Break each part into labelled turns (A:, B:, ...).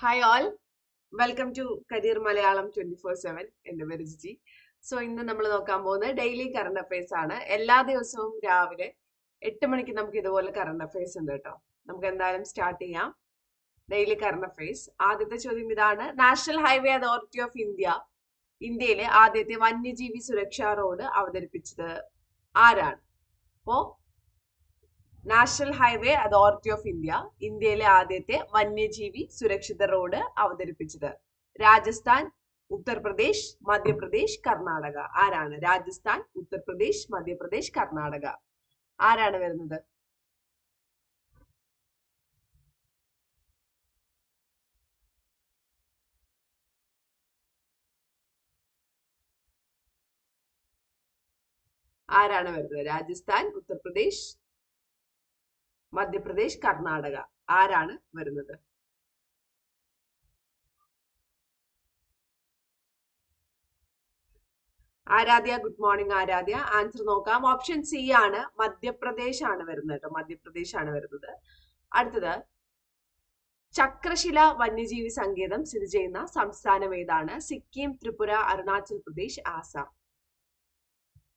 A: Hi all welcome to career Malayalam twenty four seven എന്റെ പേര് Jiji. So ഇന്ന് നമ്മൾ നോക്കാൻ പോകുന്നത് ഡെയിലി കറണ്ട് അഫയേഴ്സ് ആണ്. എല്ലാ ദിവസവും രാവിലെ എട്ട് മണിക്ക് നമുക്ക് ഇതുപോലെ കറണ്ട് അഫയേഴ്സ് ഉണ്ട് കേട്ടോ. നമുക്ക് എന്തായാലും സ്റ്റാർട്ട് ചെയ്യാം. ഡെയിലി കറണ്ട് അഫയേഴ്സ് ആദ്യത്തെ ചോദ്യം ഇതാണ്. National highway authority of India ഇന്ത്യയിലെ ആദ്യത്തെ വന്യജീവി സുരക്ഷാ റോഡ് അവതരിപ്പിച്ചത് ആരാണ്? അപ്പോ national highway authority of India ഇന്ത്യയിലെ ആദ്യത്തെ വന്യജീവി സുരക്ഷിത റോഡ് അവതരിപ്പിച്ചത്. രാജസ്ഥാൻ ഉത്തർപ്രദേശ് മധ്യപ്രദേശ് കർണാടക. ആരാണ് രാജസ്ഥാൻ ഉത്തർപ്രദേശ് മധ്യപ്രദേശ് കർണാടക? ആരാണ് വരുന്നത്? ആരാണ് വരുന്നത്? രാജസ്ഥാൻ ഉത്തർപ്രദേശ് മധ്യപ്രദേശ് കർണാടക. ആരാണ് വരുന്നത്? Aaradhya good morning Aaradhya. Answer നോക്കാം. ഓപ്ഷൻ സി ആണ്. മധ്യപ്രദേശ് ആണ് വരുന്നത് കേട്ടോ. മധ്യപ്രദേശ് ആണ് വരുന്നത്. അടുത്തത്. ചക്രശില വന്യജീവി സങ്കേതം സ്ഥിതി ചെയ്യുന്ന സംസ്ഥാനം ഏതാണ്? സിക്കിം ത്രിപുര അരുണാചൽ പ്രദേശ് ആസാം.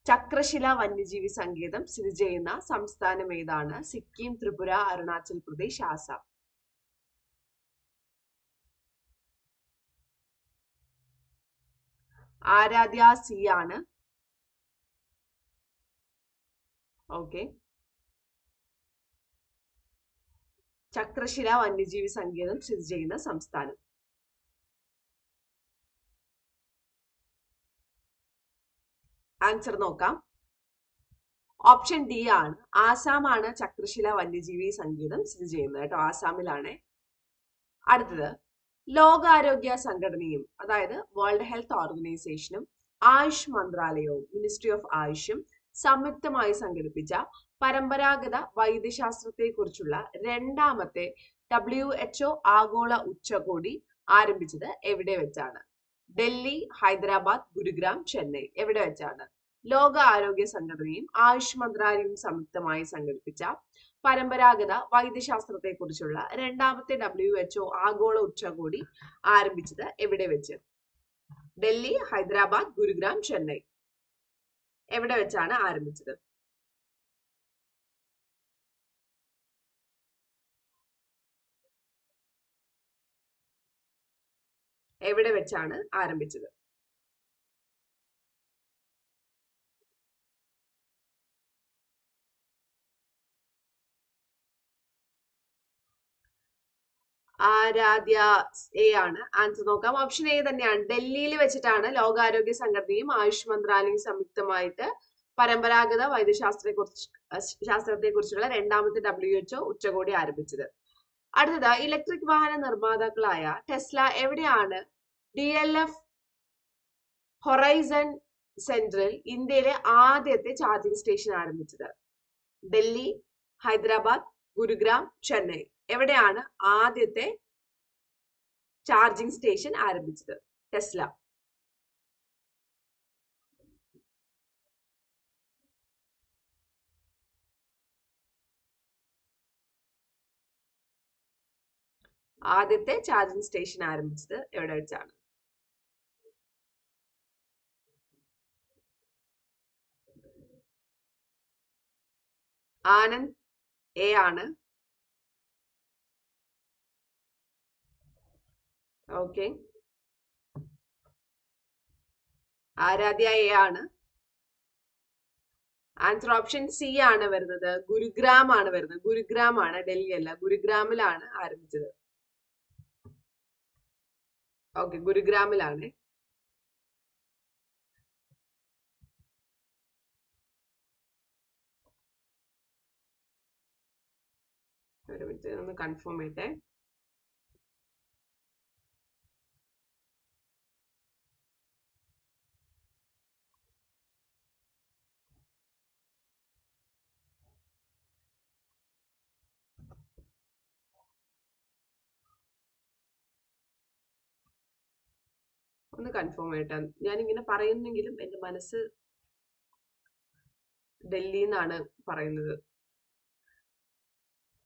A: ചക്രശില വന്യജീവി സങ്കേതം സ്ഥിതി ചെയ്യുന്ന സംസ്ഥാനം ഏതാണ്? സിക്കിം ത്രിപുര അരുണാചൽ പ്രദേശ് ആസാം. ആരാധ്യ സി ആണ്. ഓക്കെ. ചക്രശില വന്യജീവി സങ്കേതം സ്ഥിതി ചെയ്യുന്ന സംസ്ഥാനം. ആൻസർ നോക്കാം. ഓപ്ഷൻ ഡി ആണ്. ആസാമാണ് ചക്രശില വന്യജീവി സങ്കേതം സ്ഥിതി ചെയ്യുന്നത് കേട്ടോ. ആസാമിലാണ്. അടുത്തത്. ലോകാരോഗ്യ സംഘടനയും അതായത് വേൾഡ് ഹെൽത്ത് ഓർഗനൈസേഷനും ആയുഷ് മന്ത്രാലയവും മിനിസ്ട്രി ഓഫ് ആയുഷും സംയുക്തമായി സംഘടിപ്പിച്ച പരമ്പരാഗത വൈദ്യശാസ്ത്രത്തെ കുറിച്ചുള്ള രണ്ടാമത്തെ ഡബ്ല്യു എച്ച്ഒ ആഗോള ഉച്ചകോടി ആരംഭിച്ചത് എവിടെ വെച്ചാണ്? ഡൽഹി ഹൈദരാബാദ് ഗുരുഗ്രാം ചെന്നൈ. എവിടെ വെച്ചാണ്? ലോക ആരോഗ്യ സംഘടനയും ആയുഷ് മന്ത്രാലയവും സംയുക്തമായി സംഘടിപ്പിച്ച പരമ്പരാഗത വൈദ്യശാസ്ത്രത്തെ കുറിച്ചുള്ള രണ്ടാമത്തെ ഡബ്ല്യു എച്ച്ഒ ആഗോള ഉച്ചകോടി ആരംഭിച്ചത് എവിടെ വെച്ച്? ഡൽഹി ഹൈദരാബാദ് ഗുരുഗ്രാം ചെന്നൈ. എവിടെ വെച്ചാണ് ആരംഭിച്ചത്? എവിടെ വെച്ചാണ് ആരംഭിച്ചത്? ആരാധ്യ എ ആണ്. ആൻസർ നോക്കാം. ഓപ്ഷൻ എ തന്നെയാണ്. ഡൽഹിയിൽ വെച്ചിട്ടാണ് ലോകാരോഗ്യ സംഘടനയും ആയുഷ് മന്ത്രാലയവും സംയുക്തമായിട്ട് പരമ്പരാഗത വൈദ്യശാസ്ത്രത്തെ കുറിച്ച് ശാസ്ത്രത്തെ കുറിച്ചുള്ള രണ്ടാമത്തെ ഡബ്ല്യു എച്ച്ഒ ഉച്ചകോടി ആരംഭിച്ചത്. അടുത്തത് ഇലക്ട്രിക് വാഹന നിർമ്മാതാക്കളായ ടെസ്ല എവിടെയാണ്? ഡി എൽ എഫ് ഹൊറൈസൺ സെന്ററിൽ ഇന്ത്യയിലെ ആദ്യത്തെ ചാർജിംഗ് സ്റ്റേഷൻ ആരംഭിച്ചത്. ഡൽഹി ഹൈദരാബാദ് ഗുരുഗ്രാം ചെന്നൈ. എവിടെയാണ് ആദ്യത്തെ ചാർജിംഗ് സ്റ്റേഷൻ ആരംഭിച്ചത്? ടെസ്ല. ആദ്യത്തെ ചാർജിംഗ് സ്റ്റേഷൻ ആരംഭിച്ചത് എവിടെ വെച്ചാണ്? ആനന്ദ് എ ആണ്. ഓക്കെ. ആരാധ്യ എ ആണ്. ആൻസർ ഓപ്ഷൻ സി ആണ് വരുന്നത്. ഗുരുഗ്രാം ആണ് വരുന്നത്. ഗുരുഗ്രാം ആണ് ഡൽഹി അല്ല. ഗുരുഗ്രാമിലാണ് ആരംഭിച്ചത്. ഓക്കെ ഗുരുഗ്രാമിലാണ് ഒരു മിനിറ്റ് ഒന്ന് കൺഫേം ചെയ്യട്ടെ. ഒന്ന് കൺഫേം ചെയ്യട്ടെ ഞാനിങ്ങനെ പറയുന്നെങ്കിലും എന്റെ മനസ്സ് ഡൽഹി എന്നാണ് പറയുന്നത്.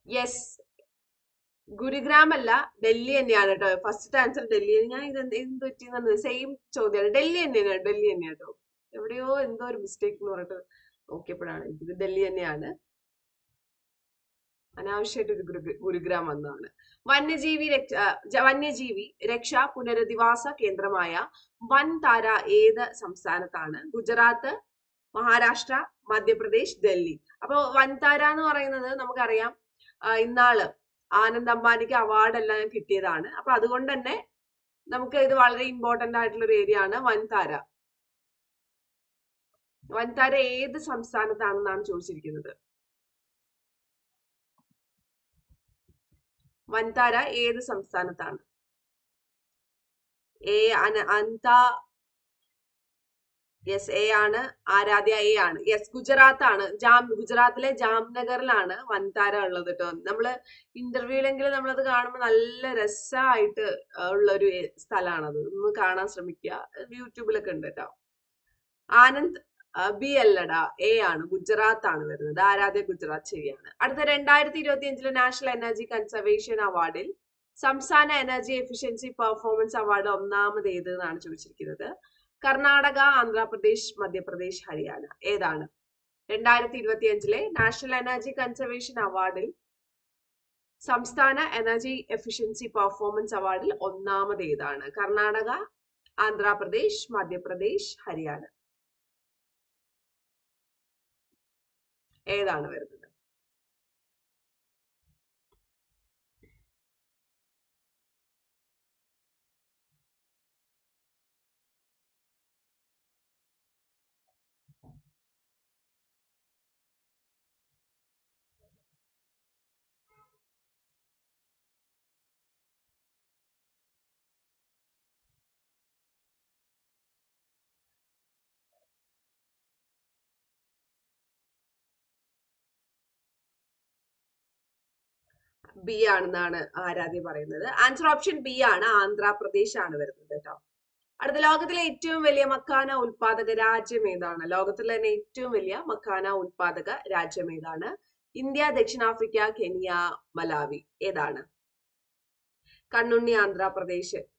A: യെസ് ഗുരുഗ്രാം അല്ല ഡൽഹി തന്നെയാണ് കേട്ടോ. First answer Delhi. ഞാൻ ഇത് എന്ത് എന്ത് പറ്റിയെന്ന് സെയിം ചോദ്യമാണ് ഡൽഹി തന്നെയാണ് ഡൽഹി തന്നെയാണ് കേട്ടോ. എവിടെയോ എന്തോ ഒരു മിസ്റ്റേക്ക് എന്ന് പറഞ്ഞിട്ട് നോക്കിയപ്പോഴാണ് ഇത് ഡൽഹി തന്നെയാണ്. അനാവശ്യമായിട്ട് ഒരു ഗുരു- ഗുരുഗ്രാം വന്നതാണ് വന്യജീവി വന്യജീവി രക്ഷാ പുനരധിവാസ കേന്ദ്രമായ വൻ താര ഏത് സംസ്ഥാനത്താണ്? ഗുജറാത്ത് മഹാരാഷ്ട്ര മധ്യപ്രദേശ് ഡൽഹി. അപ്പോൾ വൻതാര എന്ന് പറയുന്നത് നമുക്കറിയാം ഇന്നാൾ ആനന്ദ് അംബാനിക്ക് അവാർഡെല്ലാം കിട്ടിയതാണ്. അപ്പൊ അതുകൊണ്ട് തന്നെ നമുക്ക് ഇത് വളരെ ഇമ്പോർട്ടന്റ് ആയിട്ടുള്ള ഒരു ഏരിയ ആണ് വൻതാര. വൻതാര ഏത് സംസ്ഥാനത്താണെന്നാണ് ചോദിച്ചിരിക്കുന്നത്. വൻതാര ഏത് സംസ്ഥാനത്താണ്? എ അന അന്ത യെസ് എ ആണ് ആരാധ്യ എ ആണ്. യെസ് ഗുജറാത്ത് ആണ്. ജാം ഗുജറാത്തിലെ ജാംനഗറിലാണ് വൻതാര ഉള്ളത് കേട്ടോ നമ്മൾ ഇന്റർവ്യൂലെങ്കിലും നമ്മളത് കാണുമ്പോൾ നല്ല രസമായിട്ട് ഉള്ളൊരു സ്ഥലമാണത് ഒന്ന് കാണാൻ ശ്രമിക്കുക യൂട്യൂബിലൊക്കെ ഉണ്ട് കേട്ടോ ആനന്ദ് ബി അല്ലടാ എ ആണ് ഗുജറാത്ത് ആണ് വരുന്നത്. ആരാധ്യ ഗുജറാത്ത് ശരിയാണ്. അടുത്ത രണ്ടായിരത്തി ഇരുപത്തി അഞ്ചിലെ നാഷണൽ എനർജി കൺസർവേഷൻ അവാർഡിൽ സംസ്ഥാന എനർജി എഫിഷ്യൻസി പെർഫോമൻസ് അവാർഡ് ഒന്നാമത് ഏത് എന്നാണ് ചോദിച്ചിരിക്കുന്നത്? കർണാടക ആന്ധ്രാപ്രദേശ് മധ്യപ്രദേശ് ഹരിയാന. ഏതാണ്? രണ്ടായിരത്തി ഇരുപത്തി അഞ്ചിലെ നാഷണൽ എനർജി കൺസർവേഷൻ അവാർഡിൽ സംസ്ഥാന എനർജി എഫിഷ്യൻസി പെർഫോമൻസ് അവാർഡിൽ ഒന്നാമത് ഏതാണ്? കർണാടക ആന്ധ്രാപ്രദേശ് മധ്യപ്രദേശ് ഹരിയാന. ഏതാണ് വരുന്നത്? ബി ആണെന്നാണ് ആരാധ്യ പറയുന്നത്. ആൻസർ ഓപ്ഷൻ ബി ആണ്. ആന്ധ്രാപ്രദേശ് ആണ് വരുന്നത് കേട്ടോ. അടുത്ത ലോകത്തിലെ ഏറ്റവും വലിയ മക്കാന ഉത്പാദക രാജ്യം ഏതാണ്? ലോകത്തിലെ തന്നെ ഏറ്റവും വലിയ മക്കാന ഉത്പാദക രാജ്യം ഏതാണ്? ഇന്ത്യ ദക്ഷിണാഫ്രിക്ക കെനിയ മലാവി ഏതാണ്? കണ്ണുണ്ണി ആന്ധ്രാപ്രദേശ്.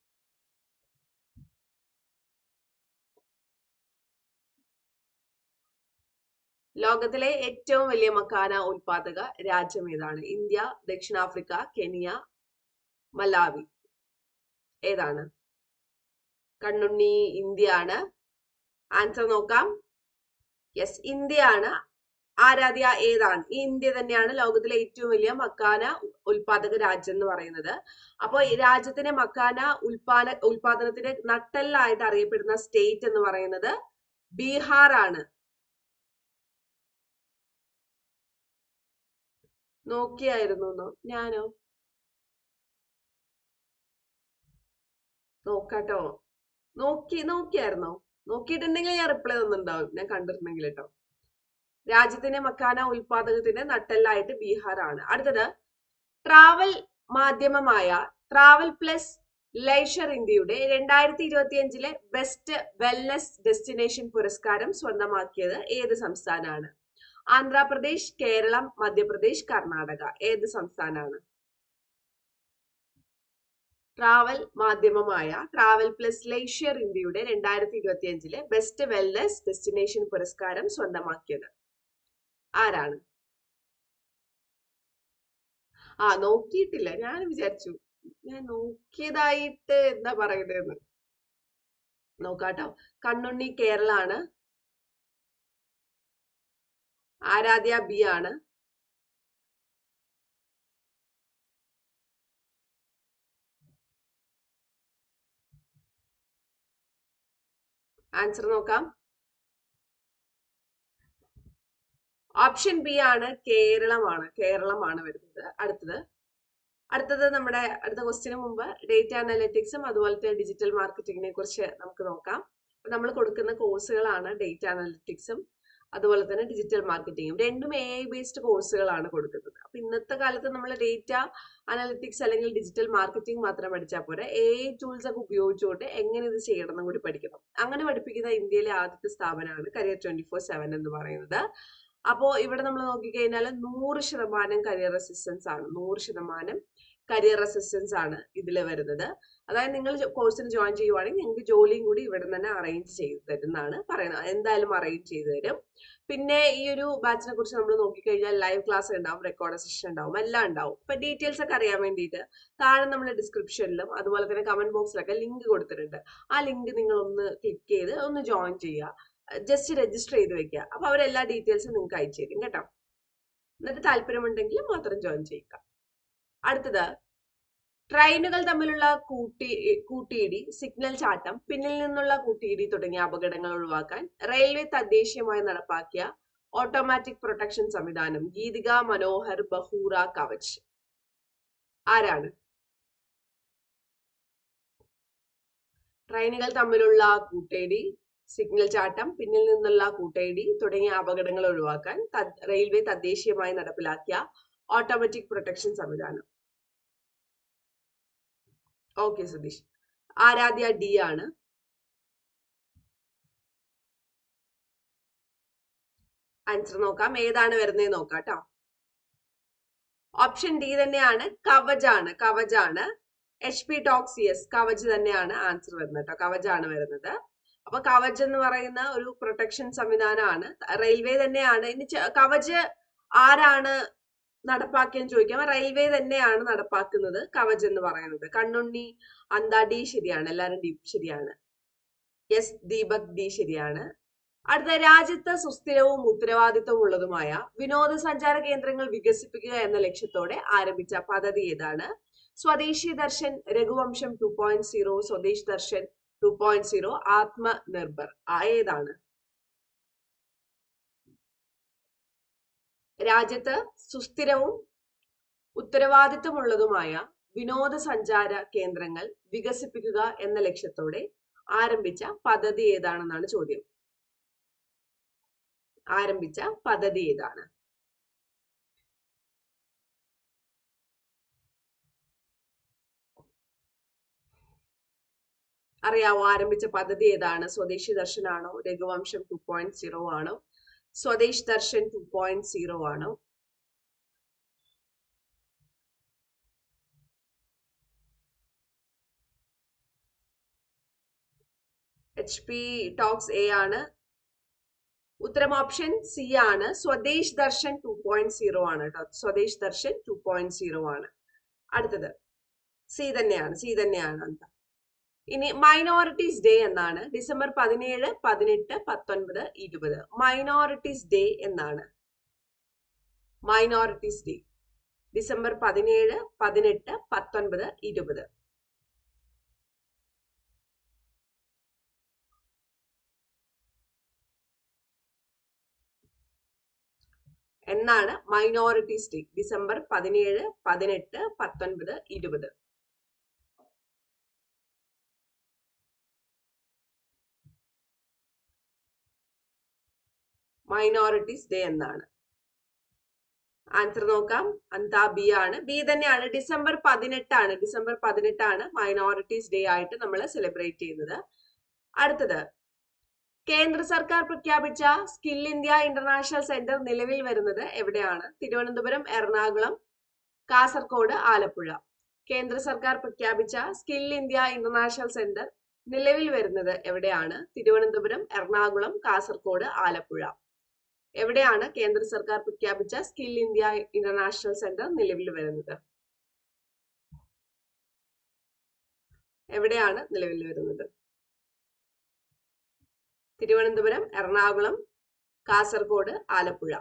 A: ലോകത്തിലെ ഏറ്റവും വലിയ മക്കാന ഉൽപാദക രാജ്യം ഏതാണ്? ഇന്ത്യ ദക്ഷിണാഫ്രിക്ക കെനിയ മലാവി. ഏതാണ്? കണ്ണുണ്ണി ഇന്ത്യ ആണ് ആൻസർ നോക്കാം. യെസ് ഇന്ത്യ ആണ് ആരാധ്യ ഏതാണ്? ഈ ഇന്ത്യ തന്നെയാണ് ലോകത്തിലെ ഏറ്റവും വലിയ മക്കാന ഉൽപാദക രാജ്യം എന്ന് പറയുന്നത്. അപ്പോൾ ഈ രാജ്യത്തിന്റെ മക്കാന ഉൽപാദന ഉൽപാദനത്തിന്റെ നട്ടെല്ലായിട്ട് അറിയപ്പെടുന്ന സ്റ്റേറ്റ് എന്ന് പറയുന്നത് ബീഹാർ ആണ് നോക്കിയായിരുന്നു ഞാനോ? നോക്കാട്ടോ. നോക്കി നോക്കിയായിരുന്നോ? നോക്കിയിട്ടുണ്ടെങ്കിൽ ഞാൻ റിപ്ലൈ തന്നിട്ടുണ്ടാവും. ഞാൻ കണ്ടിട്ടുണ്ടെങ്കിൽ കേട്ടോ. രാജ്യത്തിന്റെ മക്കാന ഉൽപാദകത്തിന്റെ നട്ടെല്ലായിട്ട് ബീഹാറാണ്. അടുത്തത് ട്രാവൽ മാധ്യമമായ ട്രാവൽ പ്ലസ് ലൈഷർ ഇന്ത്യയുടെ രണ്ടായിരത്തി ഇരുപത്തി അഞ്ചിലെ ബെസ്റ്റ് വെൽനസ് ഡെസ്റ്റിനേഷൻ പുരസ്കാരം സ്വന്തമാക്കിയത് ഏത് സംസ്ഥാനമാണ് ആന്ധ്രാപ്രദേശ് കേരളം മധ്യപ്രദേശ് കർണാടക. ഏത് സംസ്ഥാനമാണ് ട്രാവൽ മാധ്യമമായ ട്രാവൽ പ്ലസ് ലേഷ്യർ ഇന്ത്യയുടെ രണ്ടായിരത്തി ഇരുപത്തി അഞ്ചിലെ ബെസ്റ്റ് വെൽനസ് ഡെസ്റ്റിനേഷൻ പുരസ്കാരം സ്വന്തമാക്കിയത്. ആരാണ്? ആ നോക്കിയിട്ടില്ല. ഞാൻ വിചാരിച്ചു. ഞാൻ നോക്കിയതായിട്ട് എന്താ പറയുന്നതെന്ന്. നോക്കാട്ടോ. കണ്ണുണ്ണി കേരള ആണ് ആരാധ്യ ബി ആണ്. ആൻസർ നോക്കാം. ഓപ്ഷൻ ബി ആണ് കേരളമാണ്. കേരളമാണ് വരുന്നത്. അടുത്തത്. അടുത്തത് നമ്മുടെ അടുത്ത ക്വസ്റ്റിന് മുമ്പ് ഡേറ്റ അനലിറ്റിക്സും അതുപോലത്തെ ഡിജിറ്റൽ മാർക്കറ്റിങ്ങിനെ കുറിച്ച് നമുക്ക് നോക്കാം. നമ്മൾ കൊടുക്കുന്ന കോഴ്സുകളാണ് ഡേറ്റ അനലിറ്റിക്സും അതുപോലെ തന്നെ ഡിജിറ്റൽ മാർക്കറ്റിംഗും രണ്ടും എ ഐ ബേസ്ഡ് കോഴ്സുകളാണ് കൊടുക്കുന്നത്. അപ്പൊ ഇന്നത്തെ കാലത്ത് നമ്മൾ ഡേറ്റ അനലിറ്റിക്സ് അല്ലെങ്കിൽ ഡിജിറ്റൽ മാർക്കറ്റിംഗ് മാത്രം പഠിച്ചാൽ പോരെ. എ ഐ ടൂൾസ് ഒക്കെ ഉപയോഗിച്ചുകൊണ്ട് എങ്ങനെ ഇത് ചെയ്യണം എന്നും കൂടി പഠിക്കണം. അങ്ങനെ പഠിപ്പിക്കുന്ന ഇന്ത്യയിലെ ആദ്യത്തെ സ്ഥാപനമാണ് കരിയർ ട്വന്റി ഫോർ സെവൻ എന്ന് പറയുന്നത്. അപ്പോൾ ഇവിടെ നമ്മൾ നോക്കിക്കഴിഞ്ഞാൽ നൂറ് ശതമാനം കരിയർ അസിസ്റ്റൻസ് ആണ്. നൂറ് ശതമാനം കരിയർ അസിസ്റ്റൻസ് ആണ് ഇതിൽ വരുന്നത്. അതായത് നിങ്ങൾ കോഴ്സിന് ജോയിൻ ചെയ്യുവാണെങ്കിൽ നിങ്ങൾക്ക് ജോലിയും കൂടി ഇവിടെ തന്നെ അറേഞ്ച് ചെയ്തു തരുന്നതാണ് പറയുന്നത്. എന്തായാലും അറേഞ്ച് ചെയ്ത് തരും. പിന്നെ ഈ ഒരു ബാച്ചിനെ കുറിച്ച് നമ്മൾ നോക്കിക്കഴിഞ്ഞാൽ ലൈവ് ക്ലാസ് ഉണ്ടാവും റെക്കോർഡ് സെഷൻ ഉണ്ടാവും എല്ലാം ഉണ്ടാവും. ഇപ്പൊ ഡീറ്റെയിൽസ് ഒക്കെ അറിയാൻ വേണ്ടിയിട്ട് താഴെ നമ്മൾ ഡിസ്ക്രിപ്ഷനിലും അതുപോലെ തന്നെ കമന്റ് ബോക്സിലൊക്കെ ലിങ്ക് കൊടുത്തിട്ടുണ്ട്. ആ ലിങ്ക് നിങ്ങൾ ഒന്ന് ക്ലിക്ക് ചെയ്ത് ഒന്ന് ജോയിൻ ചെയ്യുക. ജസ്റ്റ് രജിസ്റ്റർ ചെയ്ത് വെക്കുക. അപ്പൊ അവരെല്ലാ ഡീറ്റെയിൽസും നിങ്ങൾക്ക് അയച്ചു തരും കേട്ടോ. എന്നിട്ട് താല്പര്യമുണ്ടെങ്കിൽ മാത്രം ജോയിൻ ചെയ്യുക. അടുത്തത്. ട്രെയിനുകൾ തമ്മിലുള്ള കൂട്ടി കൂട്ടിയിടി സിഗ്നൽ ചാട്ടം പിന്നിൽ നിന്നുള്ള കൂട്ടിയിടി തുടങ്ങിയ അപകടങ്ങൾ ഒഴിവാക്കാൻ റെയിൽവേ തദ്ദേശീയമായി നടപ്പാക്കിയ ഓട്ടോമാറ്റിക് പ്രൊട്ടക്ഷൻ സംവിധാനം ഗീതിക മനോഹർ ബഹൂറ കവച് ആരാണ്? ട്രെയിനുകൾ തമ്മിലുള്ള കൂട്ടേടി സിഗ്നൽ ചാട്ടം പിന്നിൽ നിന്നുള്ള കൂട്ടേടി തുടങ്ങിയ അപകടങ്ങൾ ഒഴിവാക്കാൻ റെയിൽവേ തദ്ദേശീയമായി നടപ്പിലാക്കിയ ഓട്ടോമാറ്റിക് പ്രൊട്ടക്ഷൻ സംവിധാനം. ഓക്കെ സതീഷ് ആരാധ്യ ഡി ആണ്. ആൻസർ നോക്കാം. ഏതാണ് വരുന്നത് നോക്കാം കേട്ടോ ഓപ്ഷൻ ഡി തന്നെയാണ്. കവചാണ് കവചാണ് H P talks yes Kavach തന്നെയാണ് ആൻസർ വരുന്നത് കേട്ടോ കവചാണ് വരുന്നത്. അപ്പൊ കവച് എന്ന് പറയുന്ന ഒരു പ്രൊട്ടക്ഷൻ സംവിധാനമാണ്. റെയിൽവേ തന്നെയാണ്. ഇനി കവച് ആരാണ് നടപ്പാക്കിയെന്ന് ചോദിക്കാം റെയിൽവേ തന്നെയാണ് നടപ്പാക്കുന്നത്. കവച് എന്ന് പറയുന്നത്. കണ്ണുണ്ണി അന്താ ഡി ശരിയാണ്. എല്ലാരും ഡി ശരിയാണ്. എസ് ദീപക് ഡി ശരിയാണ്. അടുത്ത രാജ്യത്ത് സുസ്ഥിരവും ഉത്തരവാദിത്വം ഉള്ളതുമായ വിനോദസഞ്ചാര കേന്ദ്രങ്ങൾ വികസിപ്പിക്കുക എന്ന ലക്ഷ്യത്തോടെ ആരംഭിച്ച പദ്ധതി ഏതാണ്? Swadeshi Darshan Raghuvamsham two point zero Swadesh Darshan two point zero Atmanirbhar ഏതാണ്? രാജ്യത്ത് സുസ്ഥിരവും ഉത്തരവാദിത്തമുള്ളതുമായ വിനോദസഞ്ചാര കേന്ദ്രങ്ങൾ വികസിപ്പിക്കുക എന്ന ലക്ഷ്യത്തോടെ ആരംഭിച്ച പദ്ധതി ഏതാണെന്നാണ് ചോദ്യം. ആരംഭിച്ച പദ്ധതി ഏതാണ്? അറിയാവോ ആരംഭിച്ച പദ്ധതി ഏതാണ്? സ്വദേശി ദർശനാണോ? രഘുവംശം ടു പോയിന്റ് സീറോ ആണോ? Swadesh Darshan two point zero ആണ്. എച്ച് പി ടോക്സ് എ ആണ്. ഉത്തരം ഓപ്ഷൻ സി ആണ്. Swadesh Darshan two point zero ആണ് കേട്ടോ. Swadesh Darshan two point zero ആണ്. അടുത്തത്. സി തന്നെയാണ്. സി തന്നെയാണ്. അന്ത ഇനി മൈനോറിറ്റീസ് ഡേ എന്നാണ്. ഡിസംബർ പതിനേഴ് പതിനെട്ട് പത്തൊൻപത് ഇരുപത്. മൈനോറിറ്റീസ് ഡേ എന്നാണ്. മൈനോറിറ്റീസ് ഡേ ഡിസംബർ പതിനേഴ് പതിനെട്ട് പത്തൊൻപത് ഇരുപത്. എന്നാണ് മൈനോറിറ്റീസ് ഡേ ഡിസംബർ പതിനേഴ് പതിനെട്ട് പത്തൊൻപത് ഇരുപത്. മൈനോറിറ്റീസ് ഡേ എന്നാണ്. ആൻസർ നോക്കാം. അന്താ ബി ആണ്. ബി തന്നെയാണ്. ഡിസംബർ പതിനെട്ടാണ്. ഡിസംബർ പതിനെട്ടാണ് മൈനോറിറ്റീസ് ഡേ ആയിട്ട് നമ്മൾ സെലിബ്രേറ്റ് ചെയ്യുന്നത്. അടുത്തത്. കേന്ദ്ര സർക്കാർ പ്രഖ്യാപിച്ച സ്കിൽ ഇന്ത്യ ഇന്റർനാഷണൽ സെന്റർ നിലവിൽ വരുന്നത് എവിടെയാണ്? തിരുവനന്തപുരം എറണാകുളം കാസർഗോഡ് ആലപ്പുഴ. കേന്ദ്ര സർക്കാർ പ്രഖ്യാപിച്ച സ്കിൽ ഇന്ത്യ ഇന്റർനാഷണൽ സെന്റർ നിലവിൽ വരുന്നത് എവിടെയാണ്? തിരുവനന്തപുരം എറണാകുളം കാസർഗോഡ് ആലപ്പുഴ. എവിടെയാണ് കേന്ദ്ര സർക്കാർ പ്രഖ്യാപിച്ച സ്കിൽ ഇന്ത്യ ഇന്റർനാഷണൽ സെന്റർ നിലവിൽ വരുന്നത്? എവിടെയാണ് നിലവിൽ വരുന്നത്? തിരുവനന്തപുരം എറണാകുളം കാസർഗോഡ് ആലപ്പുഴ.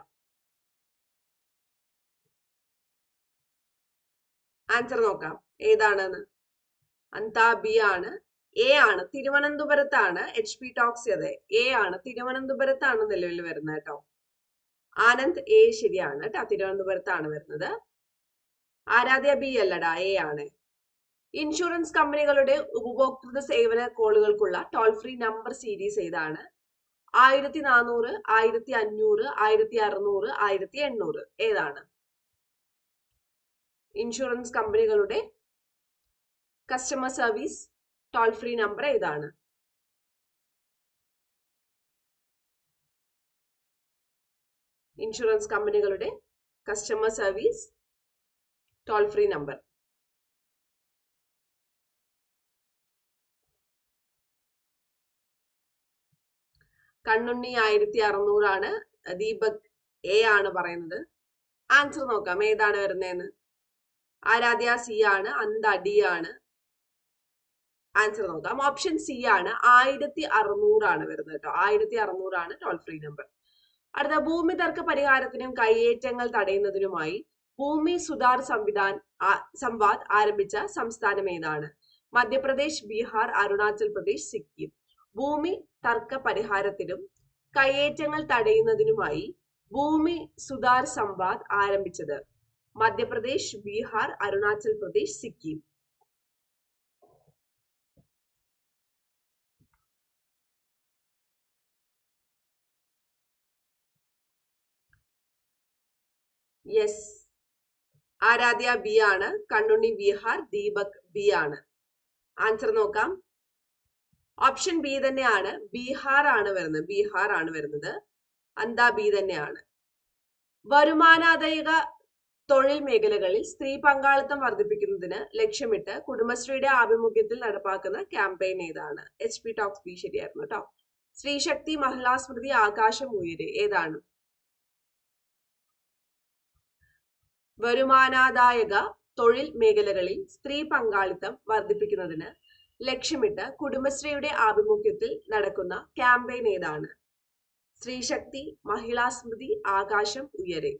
A: ആൻസർ നോക്കാം. ഏതാണെന്ന് അന്താ ബി ആണ്. എ ആണ്. തിരുവനന്തപുരത്താണ്. എച്ച് പി ടോക്സ് എ ആണ്. തിരുവനന്തപുരത്താണ് നിലവിൽ വരുന്നത് കേട്ടോ. ആനന്ദ് എ ശരിയാണ് കേട്ടോ. തിരുവനന്തപുരത്താണ് വരുന്നത്. ആരാധ്യ ബി അല്ലടാ എ ആണ്. ഇൻഷുറൻസ് കമ്പനികളുടെ ഉപഭോക്തൃ സേവന കോളുകൾക്കുള്ള ടോൾ ഫ്രീ നമ്പർ സീരീസ് ഏതാണ്? ആയിരത്തി നാനൂറ് ആയിരത്തി അഞ്ഞൂറ് ആയിരത്തി അറുന്നൂറ് ആയിരത്തി എണ്ണൂറ് ഏതാണ്? ഇൻഷുറൻസ് കമ്പനികളുടെ customer service toll free number ഏതാണ്? ഇൻഷുറൻസ് കമ്പനികളുടെ customer service toll free number Kannunni ആയിരത്തി അറുന്നൂറാണ് ദീപക് എ ആണ് പറയുന്നത്. ആൻസർ നോക്കാം ഏതാണ് വരുന്നതെന്ന്? ആരാധ്യ സി ആണ് അന്ത ഡി ആണ്. ആൻസർ നോക്കാം ഓപ്ഷൻ സി ആണ്. ആയിരത്തി അറുന്നൂറാണ് വരുന്നത് കേട്ടോ. ആയിരത്തി അറുന്നൂറാണ് ടോൾ ഫ്രീ നമ്പർ അടുത്ത ഭൂമി തർക്ക പരിഹാരത്തിനും കയ്യേറ്റങ്ങൾ തടയുന്നതിനുമായി ഭൂമി സുധാർ സംവിധാൻ സംവാദ് ആരംഭിച്ച സംസ്ഥാനം ഏതാണ്? മധ്യപ്രദേശ് ബീഹാർ അരുണാചൽ പ്രദേശ് സിക്കിം. ഭൂമി തർക്ക പരിഹാരത്തിനും കയ്യേറ്റങ്ങൾ തടയുന്നതിനുമായി ഭൂമി സുധാർ സംവാദ് ആരംഭിച്ചത് മധ്യപ്രദേശ് ബീഹാർ അരുണാചൽ പ്രദേശ് സിക്കിം. യെസ് ആരാധ്യ ബി ആണ്. കണ്ണുണ്ണി ബീഹാർ ദീപക് ബി ആണ്. ആൻസർ നോക്കാം. ഓപ്ഷൻ ബി തന്നെയാണ്. ബീഹാർ ആണ് വരുന്നത്. ബീഹാർ ആണ് വരുന്നത്. അന്താ ബി തന്നെയാണ്. വരുമാനാദായക തൊഴിൽ മേഖലകളിൽ സ്ത്രീ പങ്കാളിത്തം വർദ്ധിപ്പിക്കുന്നതിന് ലക്ഷ്യമിട്ട് കുടുംബശ്രീയുടെ ആഭിമുഖ്യത്തിൽ നടപ്പാക്കുന്ന ക്യാമ്പയിൻ ഏതാണ്? എച്ച് പി ടോക്സ് ബി ശരിയായിരുന്നു കേട്ടോ സ്ത്രീശക്തി മഹിളാ സ്മൃതി ആകാശം ഉയരെ ഏതാണ്? വരുമാനാദായക തൊഴിൽ മേഖലകളിൽ സ്ത്രീ പങ്കാളിത്തം വർദ്ധിപ്പിക്കുന്നതിന് ലക്ഷ്യമിട്ട് കുടുംബശ്രീയുടെ ആഭിമുഖ്യത്തിൽ നടക്കുന്ന ക്യാമ്പയിൻ ഏതാണ്? സ്ത്രീശക്തി മഹിളാ സ്മൃതി ആകാശം ഉയരെ.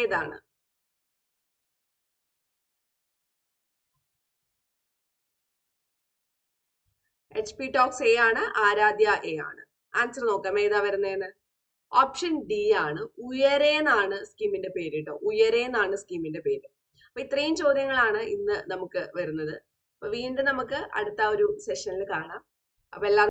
A: ഏതാണ്? എച്ച് പി ടോക്സ് എ ആണ് ആരാധ്യ എ ആണ്. ആൻസർ നോക്കാം ഏതാ വരുന്നതെന്ന് ഓപ്ഷൻ ഡി ആണ് ഉയരേന്നാണ് സ്കീമിന്റെ പേര് കേട്ടോ ഉയരേന്നാണ് സ്കീമിന്റെ പേര്. അപ്പൊ ഇത്രയും ചോദ്യങ്ങളാണ് ഇന്ന് നമുക്ക് വരുന്നത്. അപ്പൊ വീണ്ടും നമുക്ക് അടുത്ത ഒരു സെഷനിൽ കാണാം. അപ്പൊ എല്ലാ